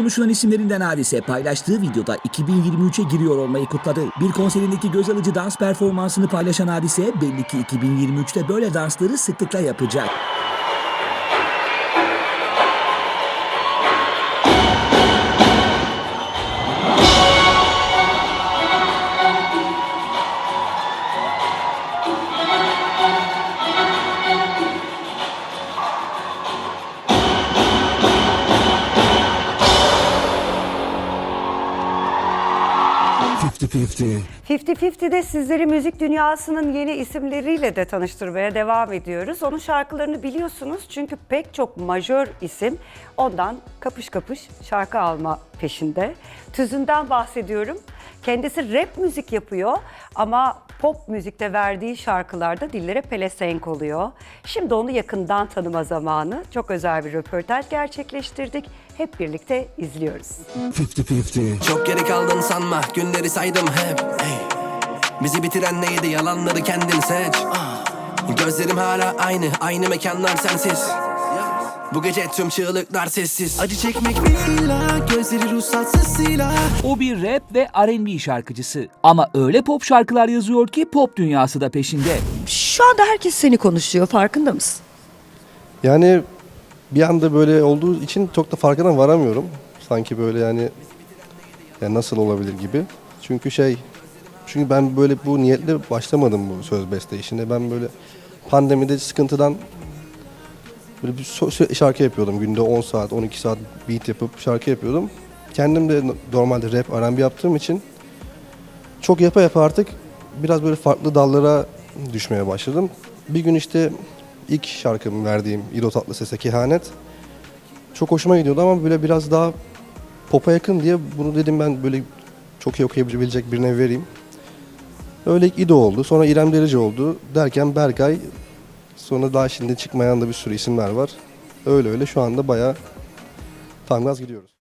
Konuşulan isimlerinden Hadise paylaştığı videoda 2023'e giriyor olmayı kutladı. Bir konserindeki göz alıcı dans performansını paylaşan Hadise belli ki 2023'te böyle dansları sıklıkla yapacak. Fifty fifty. 50-50'de sizleri müzik dünyasının yeni isimleriyle de tanıştırmaya devam ediyoruz. Onun şarkılarını biliyorsunuz çünkü pek çok majör isim ondan kapış kapış şarkı alma peşinde. Tüzünden bahsediyorum. Kendisi rap müzik yapıyor ama pop müzikte verdiği şarkılarda dillere pelesenk oluyor. Şimdi onu yakından tanıma zamanı. Çok özel bir röportaj gerçekleştirdik. Hep birlikte izliyoruz. Fifty fifty. Çok geri kaldın sanma günleri saydım hep hey. Bizi bitiren neydi yalanları kendin seç. Gözlerim hala aynı aynı mekanlar sensiz Bu gece tüm çığlıklar sessiz Acı çekmek bir ila gözleri ruhsatsız silah O bir rap ve R&B şarkıcısı. Ama öyle pop şarkılar yazıyor ki pop dünyası da peşinde. Şu anda herkes seni konuşuyor farkında mısın? Yani bir anda böyle olduğu için çok da farkına varamıyorum. Sanki böyle yani, yani nasıl olabilir gibi. Çünkü şey çünkü ben böyle bu niyetle başlamadım bu söz beste işine. Ben böyle pandemide sıkıntıdan böyle bir şarkı yapıyordum. Günde 10 saat, 12 saat beat yapıp şarkı yapıyordum. Kendim de no- normalde rap, R&B yaptığım için çok yapa yapa artık biraz böyle farklı dallara düşmeye başladım. Bir gün işte ilk şarkımı verdiğim İdo Tatlıses'e Kehanet çok hoşuma gidiyordu ama böyle biraz daha pop'a yakın diye bunu dedim ben böyle çok iyi okuyabilecek birine vereyim. Öyle ilk İdo oldu. Sonra İrem Derici oldu. Derken Berkay. Sonra daha şimdi çıkmayan da bir sürü isimler var. Öyle öyle şu anda bayağı tam gaz gidiyoruz.